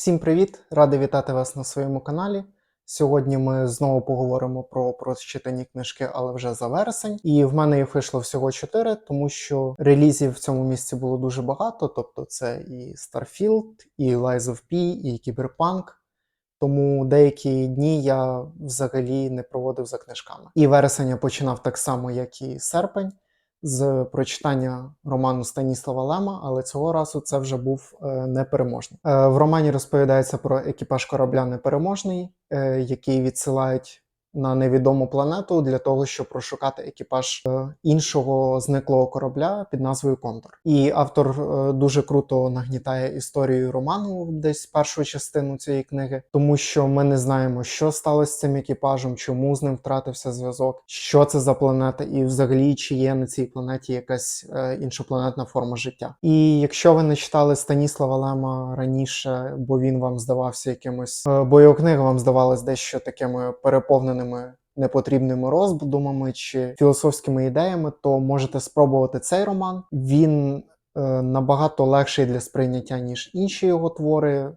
Всім привіт! Радий вітати вас на своєму каналі. Сьогодні ми знову поговоримо про прочитані книжки, але вже за вересень. І в мене їх вийшло всього 4, тому що релізів в цьому місці було дуже багато. Тобто, це і Starfield, і Lies of P, і Кіберпанк. Тому деякі дні я взагалі не проводив за книжками. І вересень я починав так само, як і серпень, з прочитання роману Станіслава Лема, але цього разу це вже був е, непереможний. Е, в романі розповідається про екіпаж корабля непереможний, е, який відсилають на невідому планету для того, щоб розшукати екіпаж е, іншого зниклого корабля під назвою Контор. І автор е, дуже круто нагнітає історію роману, десь першу частину цієї книги, тому що ми не знаємо, що сталося з цим екіпажем, чому з ним втратився зв'язок, що це за планета, і взагалі чи є на цій планеті якась е, іншопланетна форма життя. І якщо ви не читали Станіслава Лема раніше, бо він вам здавався якимось, бо його книги вам здавалась дещо такими переповненими непотрібними роздумами чи філософськими ідеями, то можете спробувати цей роман. Він е, набагато легший для сприйняття, ніж інші його твори.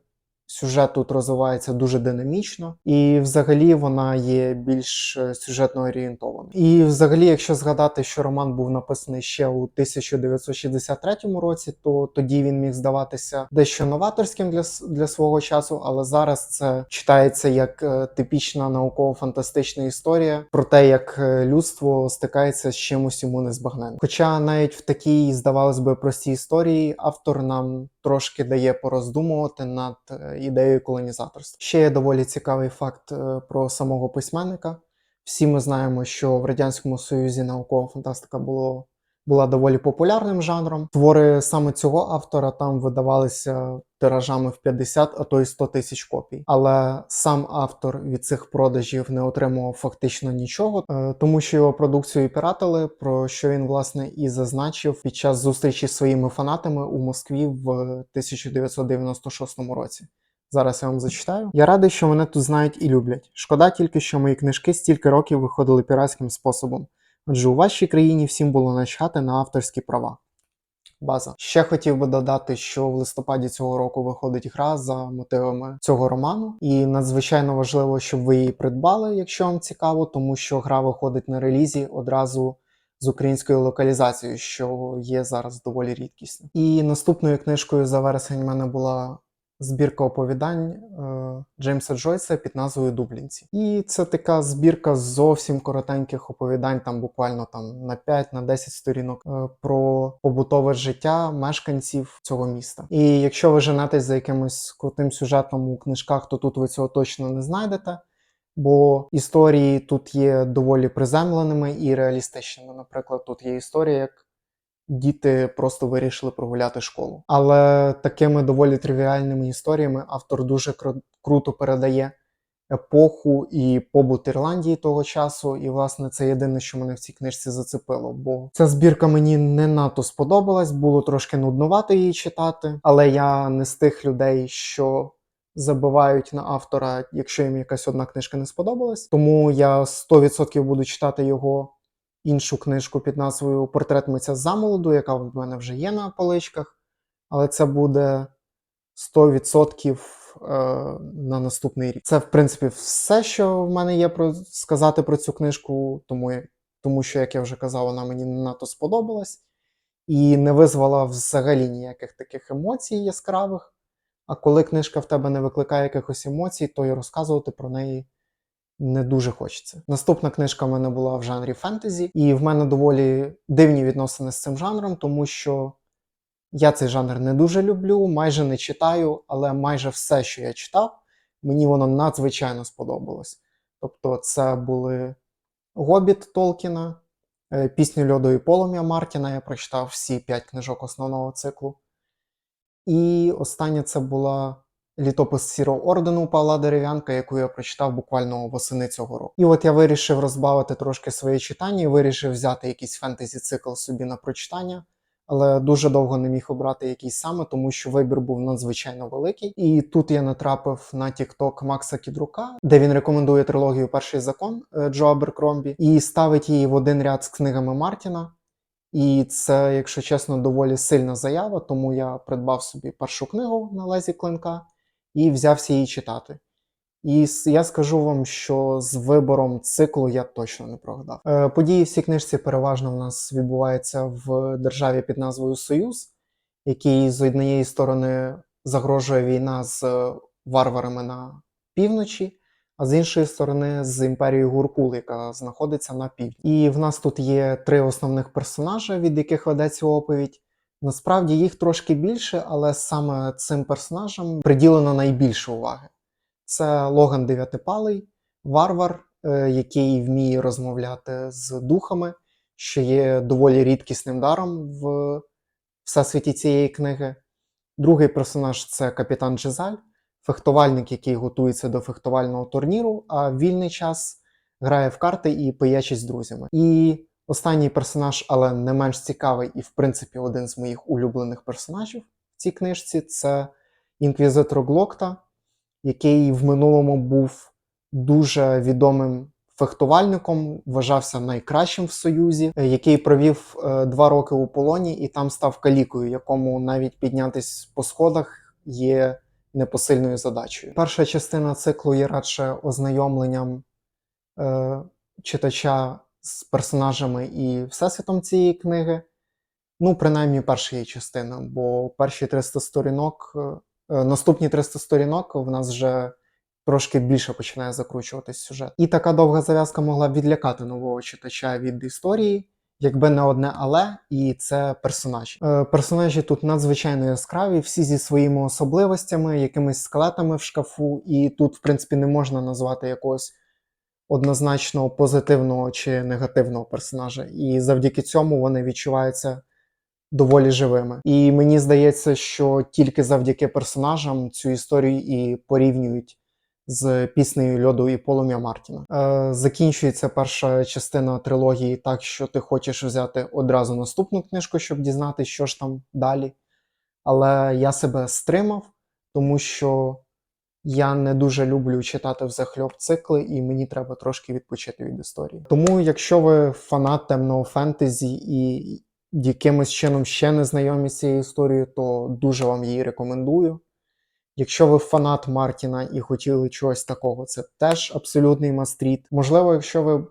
Сюжет тут розвивається дуже динамічно, і взагалі вона є більш е, сюжетно орієнтованою. І взагалі, якщо згадати, що роман був написаний ще у 1963 році, то тоді він міг здаватися дещо новаторським для, для свого часу, але зараз це читається як е, типічна науково-фантастична історія про те, як е, людство стикається з чимось йому незбагненним. Хоча навіть в такій, здавалось би, простій історії автор нам трошки дає пороздумувати над ідеєю колонізаторства. Ще є доволі цікавий факт е, про самого письменника. Всі ми знаємо, що в радянському союзі наукова фантастика було була доволі популярним жанром. Твори саме цього автора там видавалися тиражами в 50, а то й 100 тисяч копій. Але сам автор від цих продажів не отримував фактично нічого, е, тому що його продукцію піратили, про що він власне і зазначив під час зустрічі з своїми фанатами у Москві в 1996 році. Зараз я вам зачитаю. Я радий, що мене тут знають і люблять. Шкода тільки, що мої книжки стільки років виходили піратським способом, адже у вашій країні всім було начхати на авторські права. База. Ще хотів би додати, що в листопаді цього року виходить гра за мотивами цього роману, і надзвичайно важливо, щоб ви її придбали, якщо вам цікаво, тому що гра виходить на релізі одразу з українською локалізацією, що є зараз доволі рідкісно. І наступною книжкою за вересень в мене була збірка оповідань е, Джеймса Джойса під назвою Дублінці. І це така збірка зовсім коротеньких оповідань, там буквально там на 5 на 10 сторінок е, про побутове життя мешканців цього міста. І якщо ви женетесь за якимось крутим сюжетом у книжках, то тут ви цього точно не знайдете. Бо історії тут є доволі приземленими і реалістичними. Наприклад, тут є історія, як діти просто вирішили прогуляти школу. Але такими доволі тривіальними історіями автор дуже кру- круто передає епоху і побут Ірландії того часу. І, власне, це єдине, що мене в цій книжці зацепило. Бо ця збірка мені не надто сподобалась, було трошки нуднувато її читати, але я не з тих людей, що. Забивають на автора, якщо їм якась одна книжка не сподобалась. Тому я 100% буду читати його іншу книжку під назвою Портрет митця замолоду, яка в мене вже є на поличках. Але це буде 100% е, на наступний рік. Це, в принципі, все, що в мене є про сказати про цю книжку, тому, тому що, як я вже казав, вона мені не надто сподобалась і не визвала взагалі ніяких таких емоцій яскравих. А коли книжка в тебе не викликає якихось емоцій, то і розказувати про неї не дуже хочеться. Наступна книжка в мене була в жанрі фентезі, і в мене доволі дивні відносини з цим жанром, тому що я цей жанр не дуже люблю, майже не читаю, але майже все, що я читав, мені воно надзвичайно сподобалось. Тобто, це були Гобіт Толкіна, е, Пісню льоду і полум'я Мартіна. Я прочитав всі п'ять книжок основного циклу. І остання це була літопис Сірого ордену Павла Дерев'янка, яку я прочитав буквально восени цього року. І от я вирішив розбавити трошки своє читання і вирішив взяти якийсь фентезі цикл собі на прочитання. Але дуже довго не міг обрати якийсь саме, тому що вибір був надзвичайно великий. І тут я натрапив на TikTok Макса Кідрука, де він рекомендує трилогію Перший закон е, Джо Аберкромбі і ставить її в один ряд з книгами Мартіна. І це, якщо чесно, доволі сильна заява, тому я придбав собі першу книгу на лезі клинка і взявся її читати. І я скажу вам, що з вибором циклу я точно не прогадав. Е, Події в цій книжці переважно в нас відбуваються в державі під назвою Союз, який з однієї сторони загрожує війна з е, варварами на півночі, а з іншої сторони з імперією Гуркул, яка знаходиться на півдні. І в нас тут є три основних персонажі, від яких ведеться оповідь. Насправді їх трошки більше, але саме цим персонажам приділено найбільше уваги. Це Логан Дев'ятипалий, варвар, е, який вміє розмовляти з духами, що є доволі рідкісним даром в всесвіті цієї книги. Другий персонаж це капітан Джезаль, фехтувальник, який готується до фехтувального турніру, а в вільний час грає в карти і пиячить з друзями. І останній персонаж, але не менш цікавий, і в принципі один з моїх улюблених персонажів в цій книжці це інквізитор Глокта, який в минулому був дуже відомим фехтувальником, вважався найкращим в Союзі, е, який провів е, два роки у полоні і там став калікою, якому навіть піднятись по сходах є непосильною задачею. Перша частина циклу є радше ознайомленням е, читача з персонажами і всесвітом цієї книги. Ну, принаймні, перша її частина, бо перші 300 сторінок, е, наступні 300 сторінок в нас вже трошки більше починає закручуватись сюжет. І така довга зав'язка могла б відлякати нового читача від історії, якби не одне але, і це персонажі. Е, персонажі тут надзвичайно яскраві, всі зі своїми особливостями, якимись скелетами в шкафу, і тут, в принципі, не можна назвати якогось однозначно позитивного чи негативного персонажа. І завдяки цьому вони відчуваються доволі живими. І мені здається, що тільки завдяки персонажам цю історію і порівнюють з піснею льоду і полум'я Мартіна. Е, закінчується перша частина трилогії так, що ти хочеш взяти одразу наступну книжку, щоб дізнатися, що ж там далі. Але я себе стримав, тому що я не дуже люблю читати взахльоб цикли, і мені треба трошки відпочити від історії. Тому, якщо ви фанат темного фентезі і якимось чином ще не знайомі з цією історією, то дуже вам її рекомендую. Якщо ви фанат Мартіна і хотіли чогось такого, це теж абсолютний мастріт. Можливо, якщо ви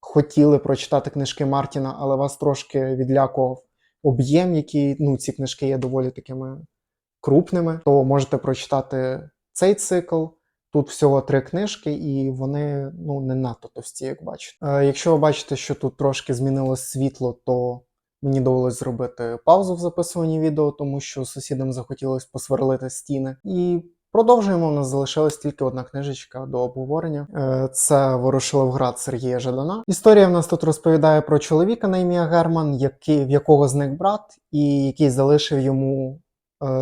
хотіли прочитати книжки Мартіна, але вас трошки відлякував об'єм, який ну, ці книжки є доволі такими крупними, то можете прочитати цей цикл. Тут всього три книжки, і вони ну, не надто товсті, як бачите. Е, якщо ви бачите, що тут трошки змінилось світло, то Мені довелось зробити паузу в записуванні відео, тому що сусідам захотілося посверлити стіни. І продовжуємо. У нас залишилась тільки одна книжечка до обговорення. Е, Це Ворошиловград Сергія Жадана. Історія в нас тут розповідає про чоловіка на ім'я Герман, який, в якого зник брат, і який залишив йому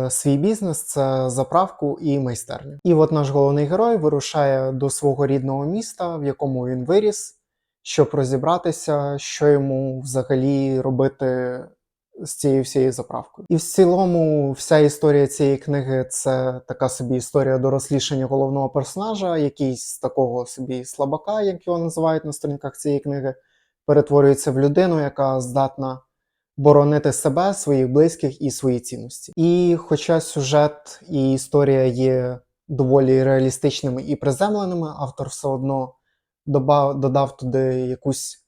свій бізнес це заправку і майстерню. І от наш головний герой вирушає до свого рідного міста, в якому він виріс щоб розібратися, що йому взагалі робити з цією всією заправкою. І в цілому, вся історія цієї книги це така собі історія дорослішання головного персонажа, який з такого собі слабака, як його називають на сторінках цієї книги, перетворюється в людину, яка здатна. Боронити себе, своїх близьких і свої цінності. І хоча сюжет і історія є доволі реалістичними і приземленими, автор все одно додав, додав туди якусь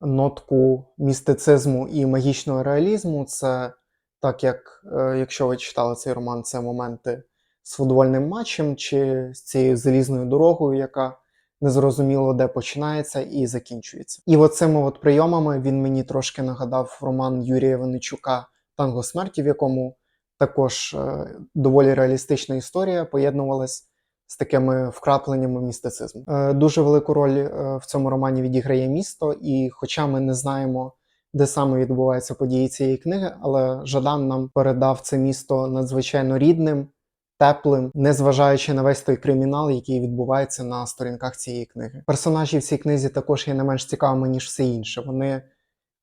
нотку містицизму і магічного реалізму. Це так, як е, якщо ви читали цей роман, це моменти з футбольним матчем чи з цією залізною дорогою, яка незрозуміло де починається і закінчується. І оцими от прийомами він мені трошки нагадав роман Юрія Венечука Танго смерті, в якому також е, доволі реалістична історія поєднувалась з такими вкрапленнями містицизму. Е, Дуже велику роль е, в цьому романі відіграє місто, і хоча ми не знаємо, де саме відбуваються події цієї книги, але Жадан нам передав це місто надзвичайно рідним, теплим, незважаючи на весь той кримінал, який відбувається на сторінках цієї книги. Персонажі в цій книзі також є не менш цікавими, ніж все інше. Вони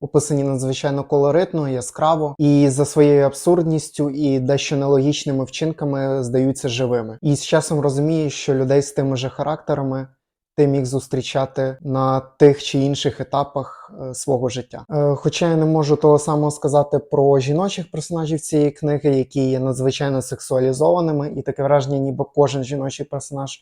описані надзвичайно колоритно, яскраво, і за своєю абсурдністю і дещо нелогічними вчинками здаються живими. І з часом розумієш, що людей з тими же характерами ти міг зустрічати на тих чи інших етапах е, свого життя. Е, Хоча я не можу того самого сказати про жіночих персонажів цієї книги, які є надзвичайно сексуалізованими, і таке враження, ніби кожен жіночий персонаж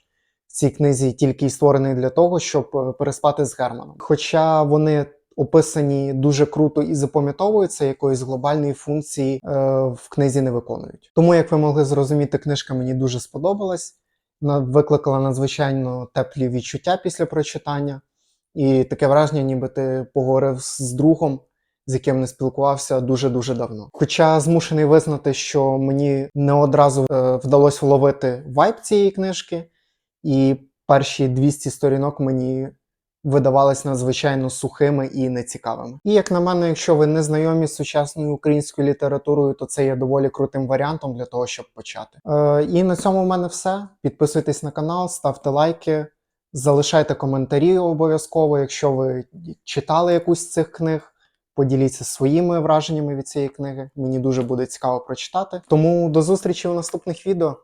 в цій книзі тільки й створений для того, щоб е, переспати з Германом. Хоча вони описані дуже круто і запам'ятовуються, якоїсь глобальної функції е, в книзі не виконують. Тому, як ви могли зрозуміти, книжка мені дуже сподобалась. Викликала надзвичайно теплі відчуття після прочитання, і таке враження, ніби ти поговорив з другом, з яким не спілкувався дуже дуже давно. Хоча змушений визнати, що мені не одразу е, вдалося вловити вайб цієї книжки, і перші 200 сторінок мені видавались надзвичайно сухими і нецікавими. І як на мене, якщо ви не знайомі з сучасною українською літературою, то це є доволі крутим варіантом для того, щоб почати. Е, і на цьому в мене все. Підписуйтесь на канал, ставте лайки, залишайте коментарі обов'язково, якщо ви читали якусь з цих книг. Поділіться своїми враженнями від цієї книги. Мені дуже буде цікаво прочитати. Тому до зустрічі у наступних відео.